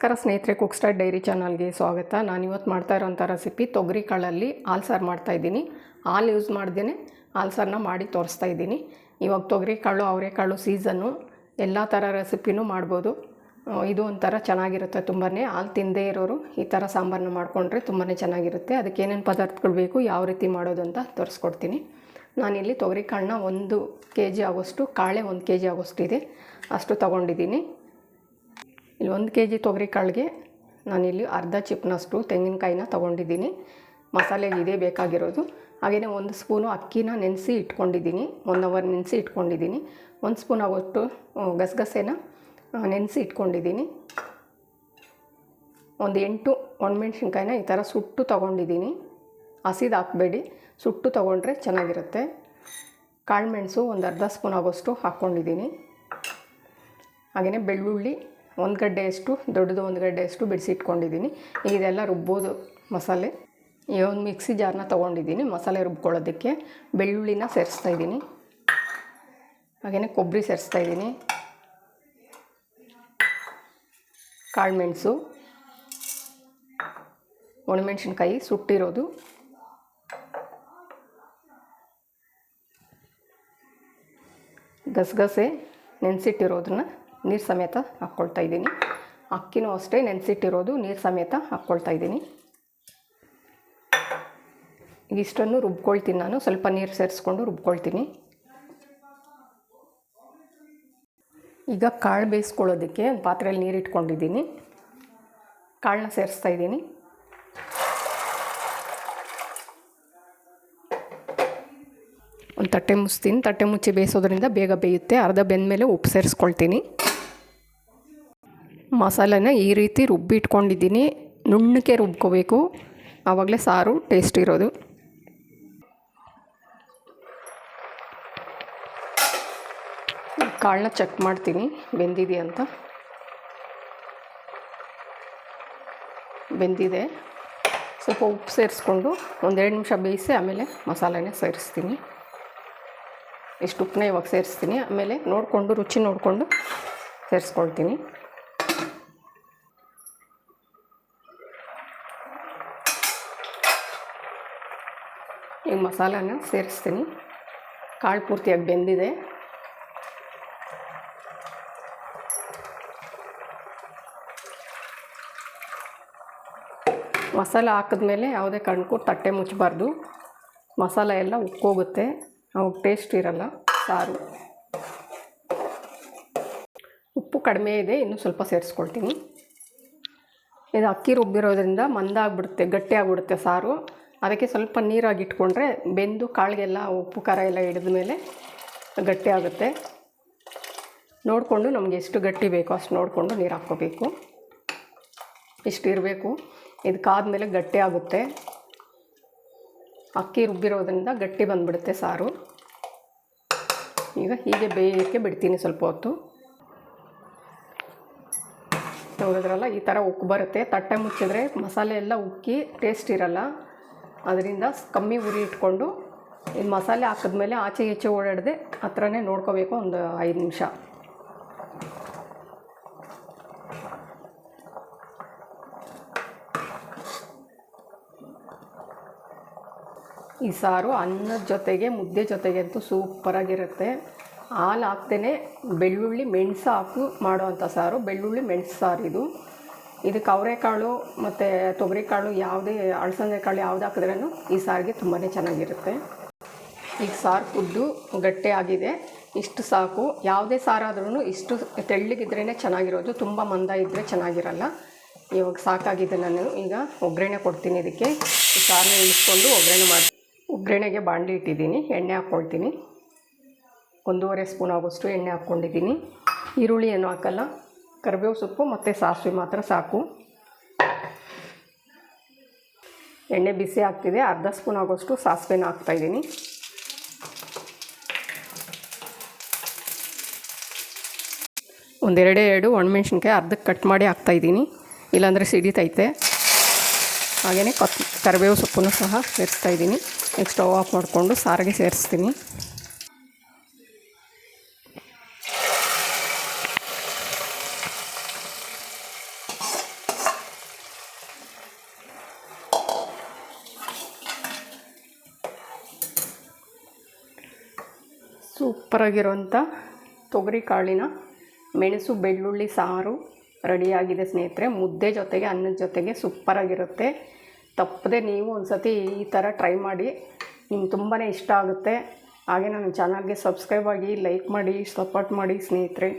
ನಮಸ್ಕಾರ ಸ್ನೇಹಿತರೆ cook star dairy ಚಾನಲ್ಗೆ ಸ್ವಾಗತ. ನಾನು ಇವತ್ತು ಮಾಡ್ತಾ ಇರೋಂಥ ರೆಸಿಪಿ ತೊಗರಿ ಕಾಳಲ್ಲಿ ಹಾಲು ಸಾರು ಮಾಡ್ತಾ ಇದ್ದೀನಿ. ಹಾಲು ಯೂಸ್ ಮಾಡ್ದೇ ಹಾಲು ಸಾರನ್ನ ಮಾಡಿ ತೋರಿಸ್ತಾ ಇದ್ದೀನಿ. ಇವಾಗ ತೊಗರಿ ಕಾಳು ಅವರೆಕಾಳು ಸೀಸನ್ನು ಎಲ್ಲ ಥರ ರೆಸಿಪಿನೂ ಮಾಡ್ಬೋದು. ಇದು ಒಂಥರ ಚೆನ್ನಾಗಿರುತ್ತೆ ತುಂಬಾ ಹಾಲು ತಿಂದೇ ಇರೋರು ಈ ಥರ ಸಾಂಬಾರನ್ನ ಮಾಡಿಕೊಂಡ್ರೆ ತುಂಬಾ ಚೆನ್ನಾಗಿರುತ್ತೆ. ಅದಕ್ಕೆ ಏನೇನು ಪದಾರ್ಥಗಳು ಬೇಕು, ಯಾವ ರೀತಿ ಮಾಡೋದು ಅಂತ ತೋರಿಸ್ಕೊಡ್ತೀನಿ. ನಾನಿಲ್ಲಿ ತೊಗರಿ ಕಾಳನ್ನ ಒಂದು ಕೆ ಜಿ ಆಗೋಷ್ಟು, ಕಾಳೆ ಒಂದು ಕೆ ಜಿ ಆಗೋಷ್ಟು ಇದೆ ಅಷ್ಟು ತೊಗೊಂಡಿದ್ದೀನಿ. ಇಲ್ಲಿ ಒಂದು ಕೆ ಜಿ ತೊಗರಿ ಕಾಳಿಗೆ ನಾನಿಲ್ಲಿ ಅರ್ಧ ಚಿಪ್ನಷ್ಟು ತೆಂಗಿನಕಾಯಿನ ತೊಗೊಂಡಿದ್ದೀನಿ. ಮಸಾಲೆಗೆ ಇದೇ ಬೇಕಾಗಿರೋದು. ಹಾಗೆಯೇ ಒಂದು ಸ್ಪೂನು ಅಕ್ಕಿನ ನೆನೆಸಿ ಇಟ್ಕೊಂಡಿದ್ದೀನಿ. ಒನ್ ಅವರ್ ನೆನೆಸಿ ಇಟ್ಕೊಂಡಿದ್ದೀನಿ. ಒಂದು ಸ್ಪೂನ್ ಆಗೋಷ್ಟು ಗಸಗಸೆನ ನೆನೆಸಿ ಇಟ್ಕೊಂಡಿದ್ದೀನಿ. ಒಂದು ಎಂಟು ಒಣಮೆಣ್ಸಿನ್ಕಾಯಿನ ಈ ಥರ ಸುಟ್ಟು ತೊಗೊಂಡಿದ್ದೀನಿ. ಹಸಿದು ಹಾಕಬೇಡಿ. ಸುಟ್ಟು ತೊಗೊಂಡ್ರೆ ಚೆನ್ನಾಗಿರುತ್ತೆ. ಕಾಳುಮೆಣಸು ಒಂದು ಅರ್ಧ ಸ್ಪೂನ್ ಆಗೋಷ್ಟು ಹಾಕ್ಕೊಂಡಿದ್ದೀನಿ. ಹಾಗೆಯೇ ಬೆಳ್ಳುಳ್ಳಿ ಒಂದು ಗಡ್ಡೆಯಷ್ಟು ದೊಡ್ಡದು ಒಂದು ಗಡ್ಡೆಯಷ್ಟು ಬಿಡಿಸಿ ಇಟ್ಕೊಂಡಿದ್ದೀನಿ. ಈಗ ಇದೆಲ್ಲ ರುಬ್ಬೋದು ಮಸಾಲೆ. ಈ ಒಂದು ಮಿಕ್ಸಿ ಜಾರ್ನ ತೊಗೊಂಡಿದ್ದೀನಿ ಮಸಾಲೆ ರುಬ್ಕೊಳ್ಳೋದಕ್ಕೆ. ಬೆಳ್ಳುಳ್ಳಿನ ಸೇರಿಸ್ತಾ ಇದ್ದೀನಿ. ಹಾಗೆಯೇ ಕೊಬ್ಬರಿ ಸೇರಿಸ್ತಾ ಇದ್ದೀನಿ. ಕಾಳುಮೆಣಸು. ಒಣಮೆಣಸಿನ್ಕಾಯಿ ಸುಟ್ಟಿರೋದು. ಗಸಗಸೆ ನೆನೆಸಿಟ್ಟಿರೋದನ್ನ ನೀರು ಸಮೇತ ಹಾಕ್ಕೊಳ್ತಾ ಇದ್ದೀನಿ. ಅಕ್ಕಿನೂ ಅಷ್ಟೇ ನೆನೆಸಿಟ್ಟಿರೋದು ನೀರು ಸಮೇತ ಹಾಕ್ಕೊಳ್ತಾ ಇದ್ದೀನಿ. ಇಷ್ಟನ್ನು ರುಬ್ಕೊಳ್ತೀನಿ ನಾನು. ಸ್ವಲ್ಪ ನೀರು ಸೇರಿಸ್ಕೊಂಡು ರುಬ್ಕೊಳ್ತೀನಿ. ಈಗ ಕಾಳು ಬೇಯಿಸ್ಕೊಳ್ಳೋದಕ್ಕೆ ಒಂದು ಪಾತ್ರೆಯಲ್ಲಿ ನೀರು ಇಟ್ಕೊಂಡಿದ್ದೀನಿ. ಕಾಳನ್ನ ಸೇರಿಸ್ತಾ ಇದ್ದೀನಿ. ಒಂದು ತಟ್ಟೆ ಮುಚ್ತೀನಿ ತಟ್ಟೆ ಮುಚ್ಚಿ ಬೇಯಿಸೋದ್ರಿಂದ ಬೇಗ ಬೇಯುತ್ತೆ. ಅರ್ಧ ಬೆಂದ ಮೇಲೆ ಉಪ್ಪು ಸೇರಿಸ್ಕೊಳ್ತೀನಿ. ಮಸಾಲೆನ ಈ ರೀತಿ ರುಬ್ಬಿಟ್ಕೊಂಡಿದ್ದೀನಿ. ನುಣ್ಣಕ್ಕೆ ರುಬ್ಕೋಬೇಕು. ಆವಾಗಲೇ ಸಾರು ಟೇಸ್ಟ್ ಇರೋದು. ಕಾಳನ್ನ ಚೆಕ್ ಮಾಡ್ತೀನಿ. ಬೆಂದಿದೆ ಅಂತ? ಬೆಂದಿದೆ. ಸ್ವಲ್ಪ ಉಪ್ಪು ಸೇರಿಸ್ಕೊಂಡು ಒಂದೆರಡು ನಿಮಿಷ ಬೇಯಿಸಿ ಆಮೇಲೆ ಮಸಾಲೆನೇ ಸೇರಿಸ್ತೀನಿ. ಇಷ್ಟು ಉಪ್ಪನ್ನ ಇವಾಗ ಸೇರಿಸ್ತೀನಿ. ಆಮೇಲೆ ನೋಡಿಕೊಂಡು, ರುಚಿ ನೋಡಿಕೊಂಡು ಸೇರಿಸ್ಕೊಳ್ತೀನಿ. ಈಗ ಮಸಾಲಾನ ಸೇರಿಸ್ತೀನಿ. ಕಾಳು ಪೂರ್ತಿಯಾಗಿ ಬೆಂದಿದೆ. ಮಸಾಲ ಹಾಕಿದ್ಮೇಲೆ ಯಾವುದೇ ಕಣ್ಕು ತಟ್ಟೆ ಮುಚ್ಚಬಾರ್ದು. ಮಸಾಲ ಎಲ್ಲ ಉಕ್ಕೋಗುತ್ತೆ. ಅವಾಗ ಟೇಸ್ಟ್ ಇರಲ್ಲ, ಸಾರು. ಉಪ್ಪು ಕಡಿಮೆ ಇದೆ, ಇನ್ನೂ ಸ್ವಲ್ಪ ಸೇರಿಸ್ಕೊಳ್ತೀನಿ. ಇದು ಅಕ್ಕಿ ರುಬ್ಬಿರೋದ್ರಿಂದ ಮಂದ ಆಗಿಬಿಡುತ್ತೆ ಗಟ್ಟಿ ಸಾರು. ಅದಕ್ಕೆ ಸ್ವಲ್ಪ ನೀರಾಗಿ ಇಟ್ಕೊಂಡ್ರೆ ಬೆಂದು ಕಾಳಿಗೆಲ್ಲ, ಉಪ್ಪು, ಖಾರ ಎಲ್ಲ ಹಿಡಿದ ಮೇಲೆ ಗಟ್ಟಿ ಆಗುತ್ತೆ. ನೋಡಿಕೊಂಡು ನಮಗೆ ಎಷ್ಟು ಗಟ್ಟಿ ಬೇಕೋ ಅಷ್ಟು ನೋಡಿಕೊಂಡು ನೀರು ಹಾಕ್ಕೋಬೇಕು. ಇಷ್ಟು ಇರಬೇಕು. ಇದು ಕಾದ್ಮೇಲೆ ಗಟ್ಟಿ ಆಗುತ್ತೆ. ಅಕ್ಕಿ ರುಬ್ಬಿರೋದ್ರಿಂದ ಗಟ್ಟಿ ಬಂದುಬಿಡುತ್ತೆ ಸಾರು. ಈಗ ಹೀಗೆ ಬೇಯಕ್ಕೆ ಬಿಡ್ತೀನಿ ಸ್ವಲ್ಪ ಹೊತ್ತು. ನೋಡಿದ್ರಲ್ಲ, ಈ ಥರ ಉಕ್ಕು ಬರುತ್ತೆ. ತಟ್ಟೆ ಮುಚ್ಚಿದ್ರೆ ಮಸಾಲೆ ಎಲ್ಲ ಉಕ್ಕಿ ಟೇಸ್ಟ್ ಇರಲ್ಲ. ಅದರಿಂದ ಕಮ್ಮಿ ಉರಿ ಇಟ್ಕೊಂಡು ಈ ಮಸಾಲೆ ಹಾಕಿದ್ಮೇಲೆ ಆಚೆ ಈಚೆ ಓಡಾಡದೆ ಹತ್ರನೇ ನೋಡ್ಕೋಬೇಕು ಒಂದು ಐದು ನಿಮಿಷ. ಈ ಸಾರು ಅನ್ನದ ಜೊತೆಗೆ, ಮುದ್ದೆ ಜೊತೆಗೆ ಅಂತೂ ಸೂಪರಾಗಿರುತ್ತೆ ಹಾಲು ಹಾಕ್ದೇ ಬೆಳ್ಳುಳ್ಳಿ ಮೆಣಸು ಹಾಕು ಮಾಡುವಂಥ ಸಾರು, ಬೆಳ್ಳುಳ್ಳಿ ಮೆಣಸು ಸಾರು ಇದು. ಇದಕ್ಕೆ ಅವರೆಕಾಳು ಮತ್ತು ತೊಗರಿಕಾಳು ಯಾವುದೇ ಅಳಸಂದೆ ಕಾಳು ಯಾವ್ದು ಹಾಕಿದ್ರೂ ಈ ಸಾರಿಗೆ ತುಂಬಾ ಚೆನ್ನಾಗಿರುತ್ತೆ. ಈಗ ಸಾರು ಕುದ್ದು ಗಟ್ಟಿಯಾಗಿದೆ ಇಷ್ಟು ಸಾಕು. ಯಾವುದೇ ಸಾರಾದ್ರೂ ಇಷ್ಟು ತೆಳ್ಳಗಿದ್ರೇ ಚೆನ್ನಾಗಿರೋದು. ತುಂಬ ಮಂದ ಇದ್ದರೆ ಚೆನ್ನಾಗಿರಲ್ಲ. ಇವಾಗ ಸಾಕಾಗಿದೆ ನಾನು. ಈಗ ಒಗ್ಗರಣೆ ಕೊಡ್ತೀನಿ ಇದಕ್ಕೆ. ಈ ಸಾರನ್ನ ಇಳಿಸ್ಕೊಂಡು ಒಗ್ಗರಣೆ ಮಾಡಿ, ಒಗ್ಗರಣೆಗೆ ಬಾಂಡಿ ಇಟ್ಟಿದ್ದೀನಿ. ಎಣ್ಣೆ ಹಾಕ್ಕೊಳ್ತೀನಿ. ಒಂದೂವರೆ ಸ್ಪೂನ್ ಆಗೋಷ್ಟು ಎಣ್ಣೆ ಹಾಕ್ಕೊಂಡಿದ್ದೀನಿ. ಈರುಳ್ಳಿ ಏನು ಹಾಕಲ್ಲ. ಕರಿಬೇವು ಸೊಪ್ಪು ಮತ್ತು ಸಾಸಿವೆ ಮಾತ್ರ ಸಾಕು. ಎಣ್ಣೆ ಬಿಸಿ ಆಗ್ತಿದೆ, ಅರ್ಧ ಸ್ಪೂನ್ ಆಗೋಷ್ಟು ಸಾಸಿವೆನ ಹಾಕ್ತಾಯಿದ್ದೀನಿ ಒಂದೆರಡೇ ಎರಡು ಒಣಮೆಣ್ಸಿನ್ಕಾಯಿ ಅರ್ಧಕ್ಕೆ ಕಟ್ ಮಾಡಿ ಹಾಕ್ತಾಯಿದ್ದೀನಿ ಇಲ್ಲಾಂದರೆ ಸಿಡಿತೈತೆ. ಹಾಗೆಯೇ ಕೊತ್, ಕರಿಬೇವು ಸೊಪ್ಪನ್ನು ಸಹ ಸೇರಿಸ್ತಾಯಿದ್ದೀನಿ ನೆಕ್ಸ್ಟ್ ಸ್ಟವ್ ಆಫ್ ಮಾಡಿಕೊಂಡು ಸಾರಿಗೆ ಸೇರಿಸ್ತೀನಿ. ಸೂಪರಾಗಿರೋಂಥ ತೊಗರಿ ಕಾಳಿನ ಮೆಣಸು, ಬೆಳ್ಳುಳ್ಳಿ, ಸಾರು ರೆಡಿಯಾಗಿದೆ ಸ್ನೇಹಿತರೆ. ಮುದ್ದೆ ಜೊತೆಗೆ, ಅನ್ನದ ಜೊತೆಗೆ ಸೂಪರಾಗಿರುತ್ತೆ. ತಪ್ಪದೆ ನೀವು ಒಂದು ಸತಿ ಈ ಥರ ಟ್ರೈ ಮಾಡಿ. ನಿಮ್ಗೆ ತುಂಬಾ ಇಷ್ಟ ಆಗುತ್ತೆ. ಹಾಗೆ ನನ್ನ ಚಾನಲ್ಗೆ ಸಬ್ಸ್ಕ್ರೈಬ್ ಆಗಿ ಲೈಕ್ ಮಾಡಿ, ಸಪೋರ್ಟ್ ಮಾಡಿ ಸ್ನೇಹಿತರೆ.